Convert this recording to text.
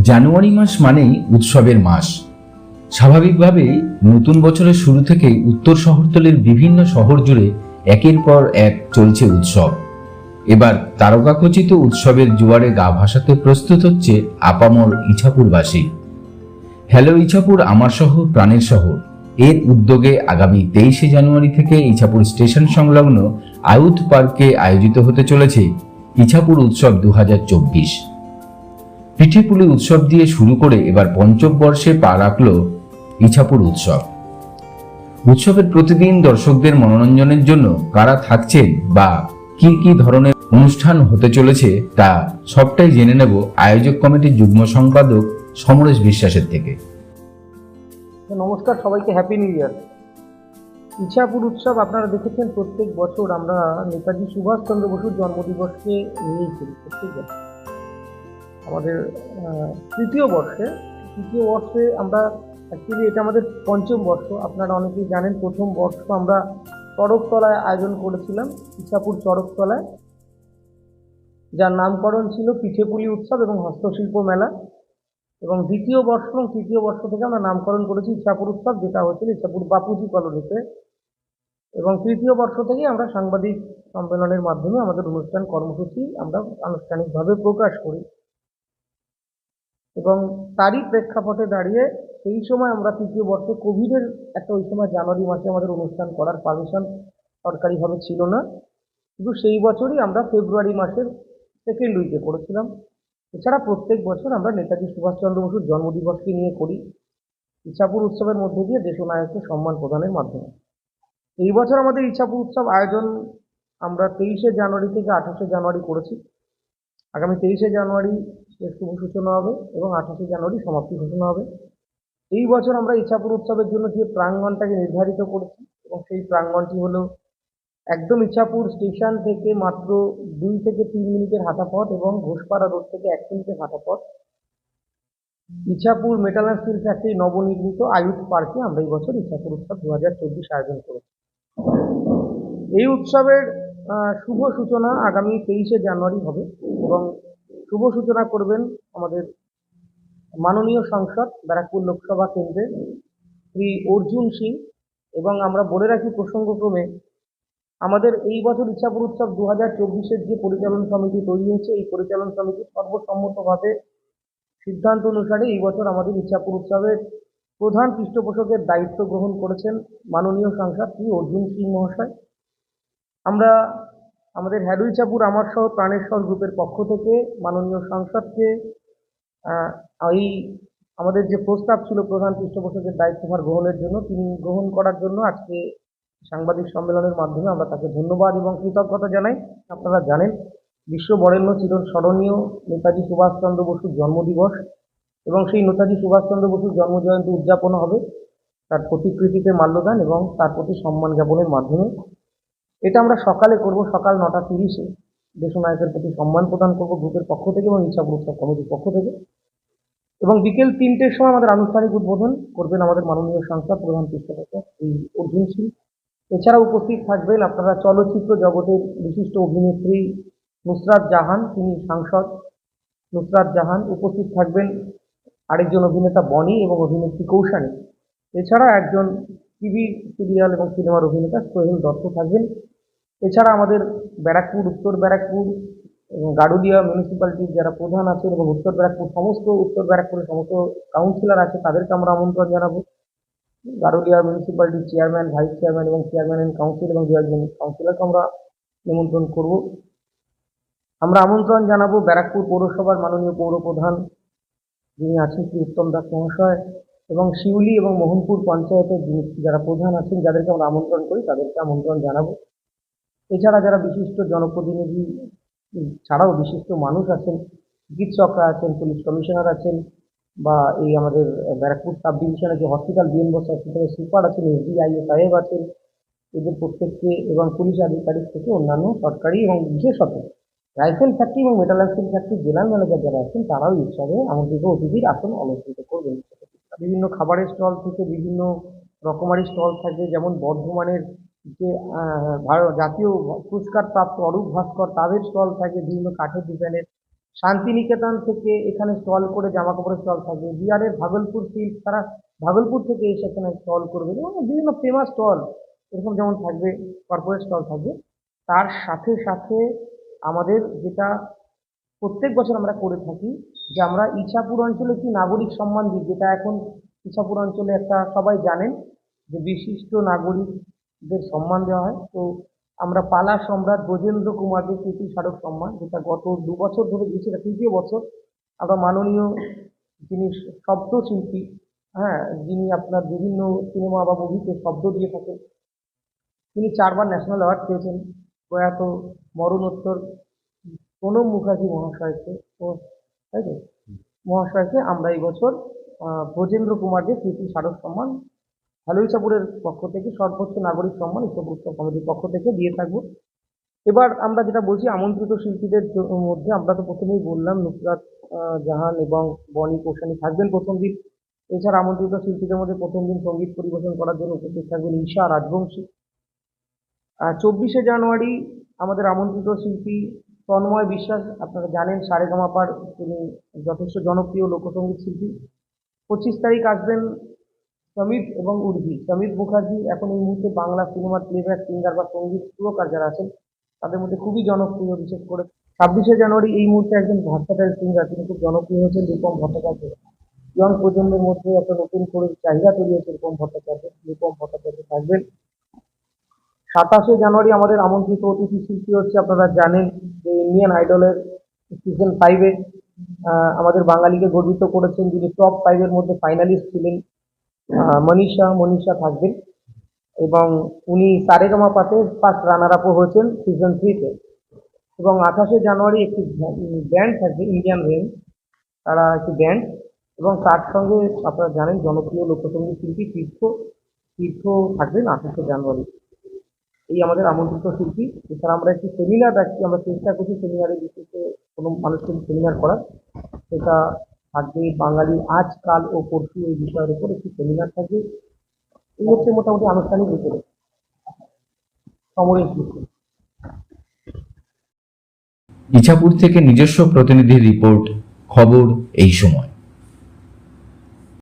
জানুয়ারি মাস মানেই উৎসবের মাস। স্বাভাবিকভাবেই নতুন বছরের শুরু থেকেই উত্তর শহরতলির বিভিন্ন শহর জুড়ে একের পর এক চলছে উৎসব। এবার তারকাখচিত উৎসবের জোয়ারে গা ভাসাতে প্রস্তুত হচ্ছে আপামর ইছাপুরবাসী। হ্যালো ইছাপুর আমার শহর, প্রাণের শহর। এর উদ্যোগে আগামী তেইশে জানুয়ারি থেকে ইছাপুর স্টেশন সংলগ্ন আয়ুথ পার্কে আয়োজিত হতে চলেছে ইছাপুর উৎসব দু হাজার চব্বিশ। পিঠেপুলি উৎসব দিয়ে শুরু করে এবার পঞ্চম বর্ষে পা রাখল ইছাপুর উৎসব। উৎসবের প্রতিদিন দর্শকদের মনোরঞ্জনের জন্য কারা থাকছেন বা কি কি ধরনের অনুষ্ঠান হতে চলেছে তা সবটাই জেনে নেব আয়োজক কমিটির যুগ্ম সম্পাদক সমরেশ বিশ্বাসের থেকে। নমস্কার সবাইকে হ্যাপি নিউ ইয়ার ইছাপুর উৎসব আপনারা দেখেছেন প্রত্যেক বছর আমরা নেতাজি সুভাষচন্দ্র বসুর জন্মদিবসকে করি প্রত্যেক বছর। আমাদের তৃতীয় বর্ষে তৃতীয় বর্ষে আমরা অ্যাকচুয়ালি এটা আমাদের পঞ্চম বর্ষ। আপনারা অনেকেই জানেন প্রথম বর্ষ আমরা চড়কতলায় আয়োজন করেছিলাম, ইছাপুর চড়কতলায়। যার নামকরণ ছিল পিঠেপুলি উৎসব এবং হস্তশিল্প মেলা। এবং দ্বিতীয় বর্ষ এবং তৃতীয় বর্ষ থেকে আমরা নামকরণ করেছি ইচ্ছাপুর উৎসব, যেটা হচ্ছিল ইচ্ছাপুর বাপুজি কলোনিতে। এবং তৃতীয় বর্ষ থেকে আমরা সাংবাদিক সম্মেলনের মাধ্যমে আমাদের অনুষ্ঠান কর্মসূচি আমরা আনুষ্ঠানিকভাবে প্রকাশ করি। এবং তারই প্রেক্ষাপটে দাঁড়িয়ে সেই সময় আমরা তৃতীয় বর্ষে কোভিডের একটা ওই সময় জানুয়ারি মাসে আমাদের অনুষ্ঠান করার পারমিশন সরকারিভাবে ছিল না। কিন্তু সেই বছরই আমরা ফেব্রুয়ারি মাসের সেকেন্ড উইকে করেছিলাম। এছাড়া প্রত্যেক বছর আমরা নেতাজি সুভাষচন্দ্র বসুর জন্মদিবসকে নিয়ে করি। ইচ্ছাপুর উৎসবের মধ্যে দিয়ে দেশনায়ককে সম্মান প্রদানের মাধ্যমে। এই বছর আমাদের ইচ্ছাপুর উৎসব আয়োজন আমরা তেইশে জানুয়ারি থেকে আঠাশে জানুয়ারি করেছি। আগামী তেইশে জানুয়ারি এর শুভ সূচনা হবে এবং আঠাশে জানুয়ারি সমাপ্তি ঘোষণা হবে। এই বছর আমরা ইচ্ছাপুর উৎসবের জন্য যে প্রাঙ্গণটাকে নির্ধারিত করেছি এবং সেই প্রাঙ্গণটি হলো একদম ইচ্ছাপুর স্টেশন থেকে মাত্র দুই থেকে তিন মিনিটের হাঁটা পথ এবং ঘোষপাড়া রোড থেকে এক মিনিটের হাঁটা পথ Ichhapur metal and steel factory নবনির্মিত আয়ুথ পার্কে আমরা এই বছর ইচ্ছাপুর উৎসব দু হাজার চব্বিশ আয়োজন করেছি। এই উৎসবের শুভ সূচনা আগামী তেইশে জানুয়ারি হবে। এবং শুভ সূচনা করবেন আমাদের মাননীয় সাংসদ ব্যারাকপুর লোকসভা কেন্দ্রের শ্রী অর্জুন সিং এবং আমরা বলে রাখি প্রসঙ্গক্রমে, আমাদের এই বছর ইচ্ছাপুর উৎসব দু হাজার চব্বিশের যে পরিচালন সমিতি তৈরি হয়েছে, এই পরিচালন সমিতি সর্বসম্মতভাবে সিদ্ধান্ত অনুসারে এই বছর আমাদের ইচ্ছাপুর উৎসবের প্রধান পৃষ্ঠপোষকের দায়িত্ব গ্রহণ করেছেন মাননীয় সাংসদ শ্রী অর্জুন সিং মহাশয়। আমরা আমাদের হ্যাডু ইচ্ছাপুর আমার সহ প্রাণেশ্বর গ্রুপের পক্ষ থেকে মাননীয় সাংসদকে এই আমাদের যে প্রস্তাব ছিল প্রধান পৃষ্ঠপোষকের দায়িত্বভার গ্রহণের জন্য, তিনি গ্রহণ করার জন্য আজকে সাংবাদিক সম্মেলনের মাধ্যমে আমরা তাকে ধন্যবাদ এবং কৃতজ্ঞতা জানাই। আপনারা জানেন, বিশ্ব বরেণ্য চিরস্মরণীয় নেতাজি সুভাষচন্দ্র বসুর জন্মদিবস এবং সেই নেতাজি সুভাষচন্দ্র বসুর জন্মজয়ন্তী উদযাপন হবে। তার প্রতিকৃতিতে মাল্যদান এবং তার প্রতি সম্মান জ্ঞাপনের মাধ্যমে এটা আমরা সকালে করব, সকাল নটা তিরিশে। দেশনায়কের প্রতি সম্মান প্রদান করব গ্রুপের পক্ষ থেকে এবং ইচ্ছাপুর উৎসব কমিটির পক্ষ থেকে। এবং বিকেল তিনটের সময় আমাদের আনুষ্ঠানিক উদ্বোধন করবেন আমাদের মাননীয় সংসদ প্রধান পৃষ্ঠপোষক এই অর্জুন সিং। এছাড়া উপস্থিত থাকবেন আপনারা চলচ্চিত্র জগতের বিশিষ্ট অভিনেত্রী নুসরাত জাহান, তিনি সাংসদ। নুসরাত জাহান, উপস্থিত থাকবেন আরেকজন অভিনেতা বনি এবং অভিনেত্রী কৌশানী। এছাড়া একজন টিভি, সিরিয়াল এবং সিনেমার অভিনেতা সোহেল দত্ত থাকবেন। এছাড়া আমাদের ব্যারাকপুর, উত্তর ব্যারাকপুর এবং গারুলিয়া মিউনিসিপ্যালিটির যারা প্রধান আছেন এবং উত্তর ব্যারাকপুর সমস্ত, উত্তর ব্যারাকপুরের সমস্ত কাউন্সিলর আছে, তাদেরকে আমরা আমন্ত্রণ জানাব। গারুলিয়া মিউনিসিপ্যালিটির চেয়ারম্যান ভাইস চেয়ারম্যান এবং চেয়ারম্যান এন্ড কাউন্সিল এবং দু একজন কাউন্সিলরকে আমরা নিমন্ত্রণ করব। আমরা আমন্ত্রণ জানাব ব্যারাকপুর পৌরসভার মাননীয় পৌর প্রধান যিনি আছেন শ্রী উত্তম দাস মহাশয় এবং শিউলি এবং মোহনপুর পঞ্চায়েতের যিনি যারা প্রধান আছেন, যাদেরকে আমরা আমন্ত্রণ করি, তাদেরকে আমন্ত্রণ জানাব। এছাড়া যারা বিশিষ্ট জনপ্রতিনিধি, ছাড়াও বিশিষ্ট মানুষ আছেন, চিকিৎসকরা আছেন, পুলিশ কমিশনার আছেন, বা এই আমাদের ব্যারাকপুর সাব ডিভিশনের যে হসপিটাল, বিএন বোস হসপিটালের সুপার আছেন, এসডিআইও সাহেব আছেন, এদের প্রত্যেককে এবং পুলিশ আধিকারিক থেকে অন্যান্য সরকারি এবং বিশেষত রাইফেল ফ্যাক্টরি এবং মেটাল অ্যান্ড ফ্যাক্টরি জেলার ম্যানেজার যারা আছেন, তারাও এই আমন্ত্রিত অতিথির আসন অলঙ্কৃত করবেন। বিভিন্ন খাবারের স্টল থেকে বিভিন্ন রকমারি স্টল থাকবে, যেমন বর্ধমানের যে ভারত জাতীয় পুরস্কার প্রাপ্ত অরূপ ভাস্কর তাদের স্টল থাকে বিভিন্ন কাঠের ডিজাইনের শান্তিনিকেতন থেকে এখানে স্টল করে জামা কাপড়ের স্টল থাকবে বিহারের ভাগলপুর সিল্ক তারা ভাগলপুর থেকে এসে এখানে স্টল করবে। এবং বিভিন্ন ফেমাস স্টল, এরকম যেমন থাকবে কর্পোরেট স্টল থাকবে। তার সাথে সাথে আমাদের যেটা প্রত্যেক বছর আমরা করে থাকি, যে আমরা ইছাপুর অঞ্চলে কি নাগরিক সম্মান দিই, যেটা এখন ইছাপুর অঞ্চলে একটা সবাই জানেন, যে বিশিষ্ট নাগরিকদের সম্মান দেওয়া হয়। তো আমরা পালা সম্রাট ব্রজেন্দ্র কুমারকে স্মৃতি স্মারক সম্মান যেটা গত দু বছর ধরে দিয়েছি এটা তৃতীয় বছর। আমরা মাননীয় যিনি শব্দশিল্পী হ্যাঁ যিনি আপনার বিভিন্ন সিনেমা বা মুভিতে শব্দ দিয়ে থাকেন তিনি চারবার ন্যাশনাল অ্যাওয়ার্ড পেয়েছেন। প্রয়াত মরণোত্তর প্রণব মুখার্জি মহাশয়কে ও তাই তো? মহাশয়কে আমরা এই বছর ব্রজেন্দ্র কুমারকে স্মৃতি স্মারক সম্মান হ্যালো ইসাপুরের পক্ষ থেকে সর্বোচ্চ নাগরিক সম্মান ইসাপুর কমিটির পক্ষ থেকে দিয়ে থাকব। এবার আমরা যেটা বলছি, আমন্ত্রিত শিল্পীদের মধ্যে আমরা তো প্রথমেই বললাম, নুসরাত জাহান এবং বনি কোশানি থাকবেন প্রথম দিন। এছাড়া আমন্ত্রিত শিল্পীদের মধ্যে প্রথম দিন সংগীত পরিবেশন করার জন্য উপস্থিত থাকবেন ঈশা রাজবংশী। আর চব্বিশে জানুয়ারি আমাদের আমন্ত্রিত শিল্পী তন্ময় বিশ্বাস, আপনারা জানেন সারেগামাপার, তিনি যথেষ্ট জনপ্রিয় লোকসঙ্গীত শিল্পী। পঁচিশ তারিখ আসবেন সমিত এবং উর্জি সমিত মুখার্জি এখন এই মুহূর্তে বাংলা সিনেমার প্লেব্যাক সিঙ্গার বা সংগীত সুরকার যারা আছেন, তাদের মধ্যে খুবই জনপ্রিয়, বিশেষ করে ছাব্বিশে জানুয়ারি এই মুহূর্তে একজন ভার্সাটাইল সিঙ্গার তিনি খুব জনপ্রিয় হয়েছেন রূপম ভট্টাচার্য। ইয়ং প্রজন্মের মধ্যে একটা নতুন করে চাহিদা তৈরি হয়েছে রূপম ভট্টাচার্য। রূপম ভট্টাচার্য থাকবেন। সাতাশে জানুয়ারি আমাদের আমন্ত্রিত অতিথি শিল্পী হচ্ছে আপনারা জানেন যে ইন্ডিয়ান আইডলের সিজন ফাইভে আমাদের বাঙালিকে গর্বিত করেছেন। যিনি টপ ফাইভের মধ্যে ফাইনালিস্ট ছিলেন। মনীষা মনীষা থাকবেন। এবং উনি সারেগামা পাতে ফার্স্ট রানার আপও হয়েছেন সিজন থ্রিতে এবং আঠাশে জানুয়ারি একটি ব্যান্ড থাকবে ইন্ডিয়ান রেন তারা একটি ব্যান্ড এবং তার সঙ্গে আপনারা জানেন, জনপ্রিয় লোকসঙ্গীত শিল্পী তীর্থ তীর্থ থাকবেন আঠাশে জানুয়ারি। এই আমাদের আমন্ত্রিত শিল্পী। এছাড়া আমরা একটি সেমিনার রাখছি, আমরা চেষ্টা করছি সেমিনারে বিশেষে কোনো মানুষকে সেমিনার করার। সেটা থাকবে, বাঙালি আজকাল ও পরশু এই বিষয়ের উপর একটি সেমিনার থাকবে। এই হচ্ছে মোটামুটি আনুষ্ঠানিক উপরে সমরেশ মিত্র ইছাপুর থেকে নিজস্ব প্রতিনিধি রিপোর্ট খবর এই সময়।